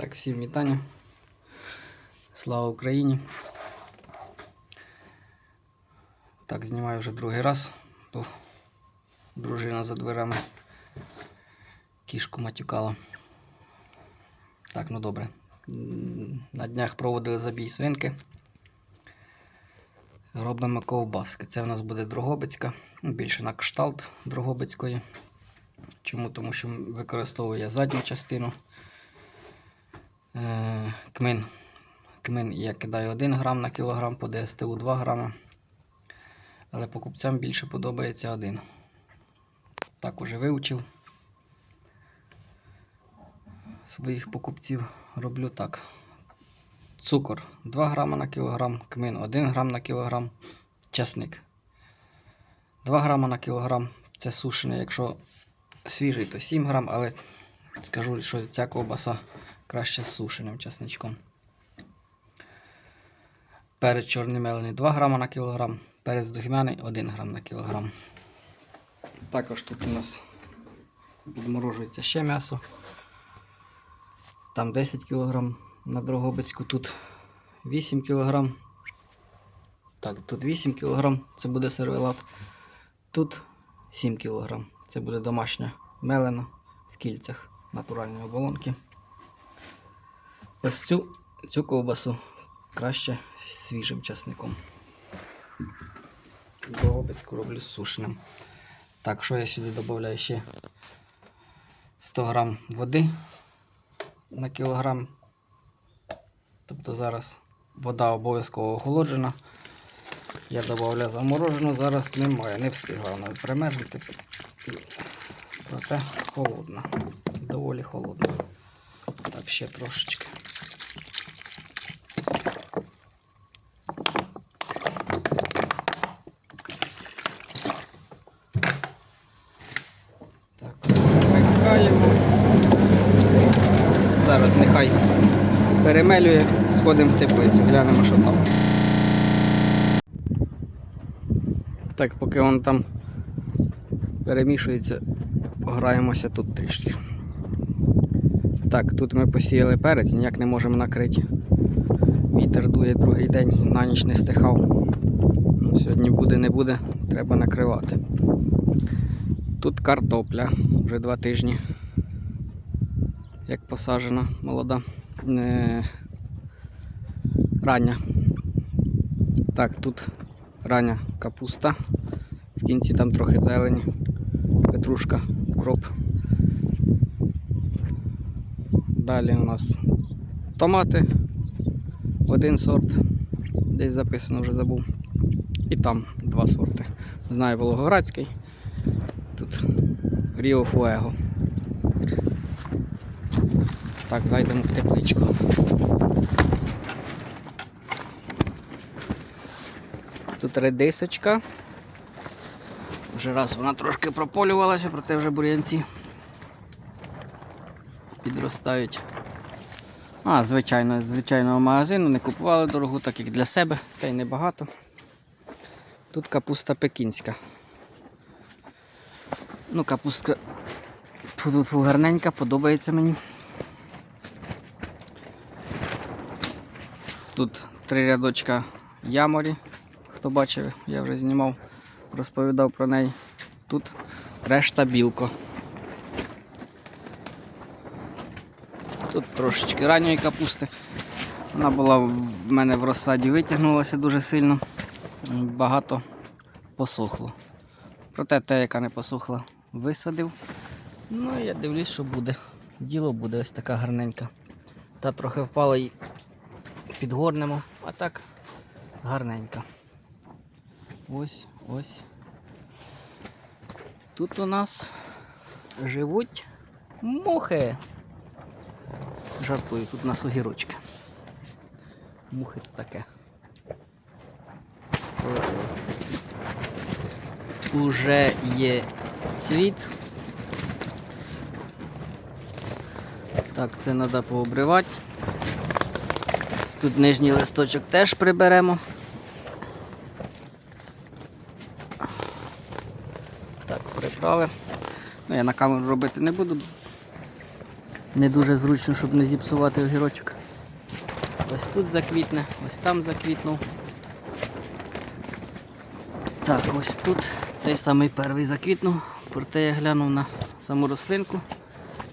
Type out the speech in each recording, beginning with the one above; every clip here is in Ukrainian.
Так, всім вітання. Слава Україні. Так, знімаю вже другий раз, бо дружина за дверами кішку матюкала. Так, ну добре. На днях проводили забій свинки. Робимо ковбаски. Це в нас буде Дрогобицька, ну, більше на кшталт Дрогобицької. Чому? Тому що використовує задню частину. Е, Кмин. Кмин я кидаю 1 грам на кілограм, по ДСТУ 2 грама. Але покупцям більше подобається один. Так уже вивчив. Своїх покупців роблю так. Цукор 2 грама на кілограм, кмин 1 грам на кілограм, часник 2 грама на кілограм. Це сушений, якщо свіжий, то 7 грам, але скажу, що ця ковбаса краще з сушеним часничком. Перець чорний мелений 2 грама на кілограм, перець духмяний 1 грам на кілограм. Також тут у нас підморожується ще м'ясо. Там 10 кг на Дрогобицьку, тут 8 кг. Так, тут 8 кг, це буде сервелат. Тут 7 кг. Це буде домашня мелена в кільцях натуральної оболонки. Ось цю, цю ковбасу краще свіжим часником. Дрогобицьку роблю з сушеним. Так, що я сюди додаю ще 100 грам води на кілограм. Тобто зараз вода обов'язково охолоджена. Я додав заморожену, зараз немає, не встигла вона примерзнути. Проте холодна. Доволі холодна. Так, ще трошечки. Так, вмикаємо. Зараз нехай перемелює, сходимо в теплицю, глянемо, що там. Так, поки він там перемішується, пограємося тут трішки. Так, тут ми посіяли перець, ніяк не можемо накрити. Вітер дує другий день, на ніч не стихав. Ну, Сьогодні буде, не буде, треба накривати. Тут картопля вже два тижні. Як посаджена, молода. Е, рання. Так, тут рання капуста. В кінці там трохи зелені, петрушка, укроп. Далі у нас томати. Один сорт. Десь записано вже забув. І там два сорти. Знаю Волгоградський. Тут Ріо Фуего. Так, зайдемо в тепличку. Тут редисочка. Вже раз вона трошки прополювалася, проте вже бур'янці підростають. А, звичайно, з звичайного магазину не купували дорогу, так як для себе, та й небагато. Тут капуста пекінська. Ну, капустка тут гарненька, подобається мені. Тут три рядочка яморі. Хто бачив, я вже знімав, розповідав про неї. Тут решта білко. Тут трошечки ранньої капусти. Вона була в мене в розсаді, витягнулася дуже сильно. Багато посохло. Проте те, яка не посохла, висадив. Ну я дивлюсь, що буде. Діло буде ось така гарненька. Та трохи впала і підгорнемо, а так гарненька. Ось, ось. Тут у нас живуть мухи. Жартую, тут у нас огірочки. Мухи то таке. Уже є цвіт. Так, це треба пообривати. Тут нижній листочок теж приберемо. Так, прибрали. Ну, я на камеру робити не буду. Не дуже зручно, щоб не зіпсувати огірочок. Ось тут заквітне, ось там заквітнув. Так, ось тут цей самий перший заквітнув, проте я глянув на саму рослинку.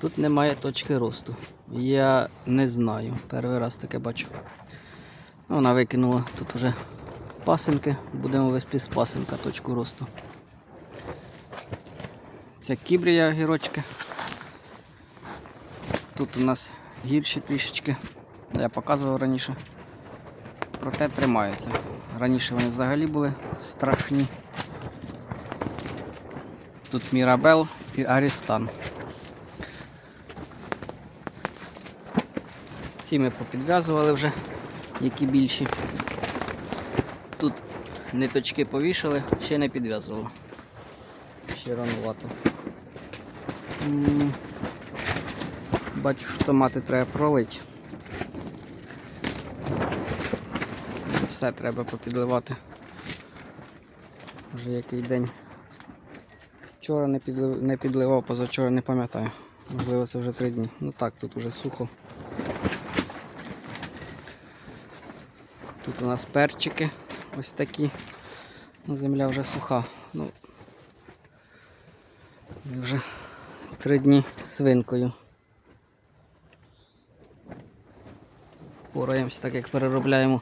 Тут немає точки росту. Я не знаю. Перший раз таке бачу. Ну, Вона викинула тут вже пасинки. Будемо вести з пасинка точку росту. Це кібрія огірочки. Тут у нас гірші трішечки. Я показував раніше. Проте тримаються. Раніше вони взагалі були страшні. Тут Мірабел і Арістан. Ці ми попідв'язували вже, які більші. Тут ниточки повішали, ще не підв'язували. Ще ранувато. Бачу, що томати треба пролити. Все треба попідливати. Вже який день. Вчора не, підлив... не підливав, позавчора не пам'ятаю. Можливо, це вже три дні. Ну так, тут вже сухо. Тут у нас перчики ось такі. Ну, земля вже суха. Ну, ми вже три дні з свинкою. Пораємося, так як переробляємо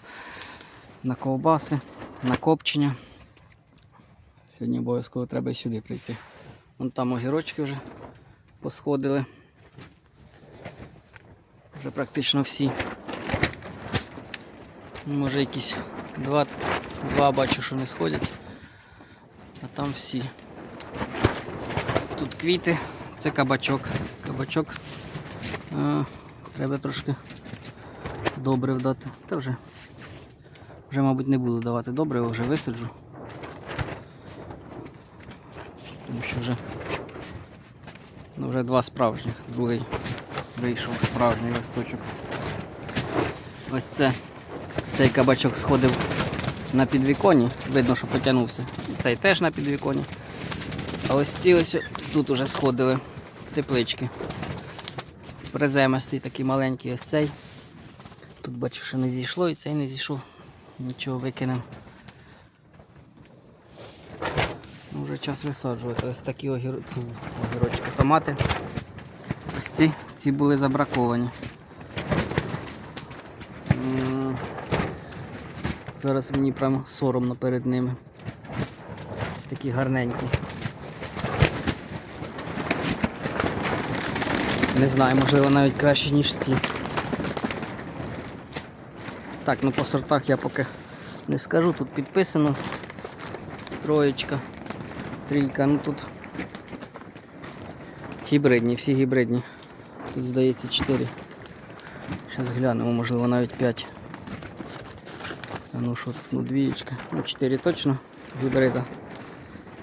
на ковбаси, на копчення. Сьогодні обов'язково треба і сюди прийти. Вон там огірочки вже посходили. Вже практично всі. Може якісь два, два бачу, що не сходять, а там всі. Тут квіти, це кабачок. Кабачок а, треба трошки добре вдати. Та вже, вже, мабуть, не буду давати добре, вже висаджу. Тому що вже, ну, вже два справжніх, другий вийшов справжній листочок. Ось це. Цей кабачок сходив на підвіконі, видно, що потягнувся. Цей теж на підвіконі. А ось ці ось тут уже сходили в теплички. Приземистий такий маленький ось цей. Тут бачу, що не зійшло і цей не зійшов. Нічого викинемо. Ну, Вже час висаджувати. Ось такі огір... огірочки, томати. Ось ці, ці були забраковані. Зараз мені прямо соромно перед ними. Ось такі гарненькі. Не знаю, можливо навіть краще, ніж ці. Так, ну по сортах я поки не скажу, тут підписано. Троєчка, трійка, ну тут гібридні, всі гібридні. Тут здається 4. Зараз глянемо, можливо навіть 5. Ну що тут, ну двієчка. Ну 4 точно гібрида.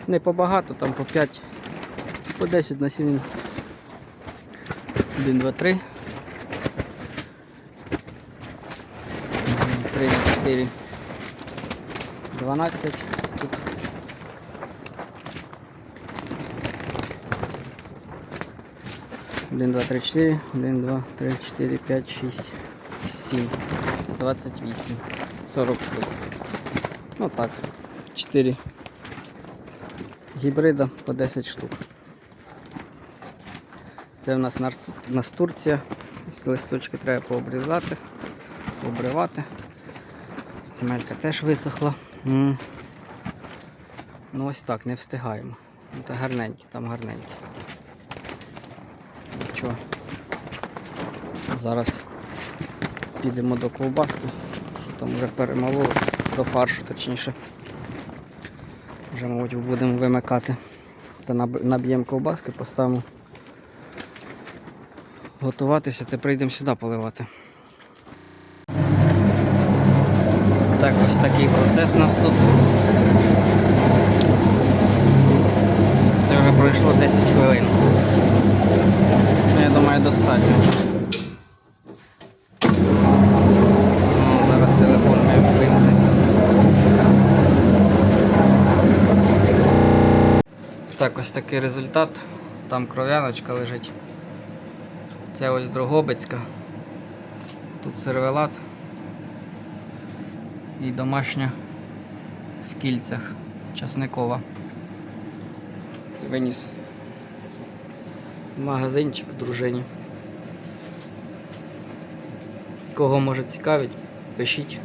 Не побагато, там по 5, по 10 насінин. 1, 2, 3. 3, 4. 12. Тут. Один, два, три, чотири. Один, два, три, чотири, п'ять, шість, сім. 28. 40 штук. Ну так. 4 гібрида по 10 штук. Це в нас настурція. Листочки треба пообрізати, пообривати. Земелька теж висохла. Ну ось так, не встигаємо. Ну, та гарненькі, там гарненькі. Нічого. Зараз підемо до ковбаски, там вже перемололи, до фаршу точніше. Вже, мабуть, будемо вимикати. Та наб'ємо ковбаски, поставимо готуватися та прийдемо сюди поливати. Так, ось такий процес у нас тут. Це вже пройшло 10 хвилин. Ну, Я думаю, достатньо. Так, ось такий результат. Там кров'яночка лежить. Це ось Дрогобицька. Тут сервелат і домашня в кільцях часникова. Це виніс магазинчик дружині. Кого може цікавить, пишіть.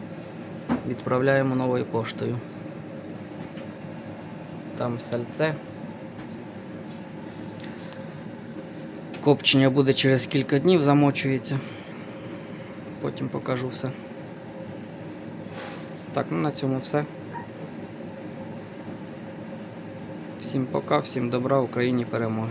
Відправляємо новою поштою. Там сальце. Копчення буде через кілька днів, замочується. Потім покажу все. Так, ну на цьому все. Всім пока, всім добра, Україні перемоги.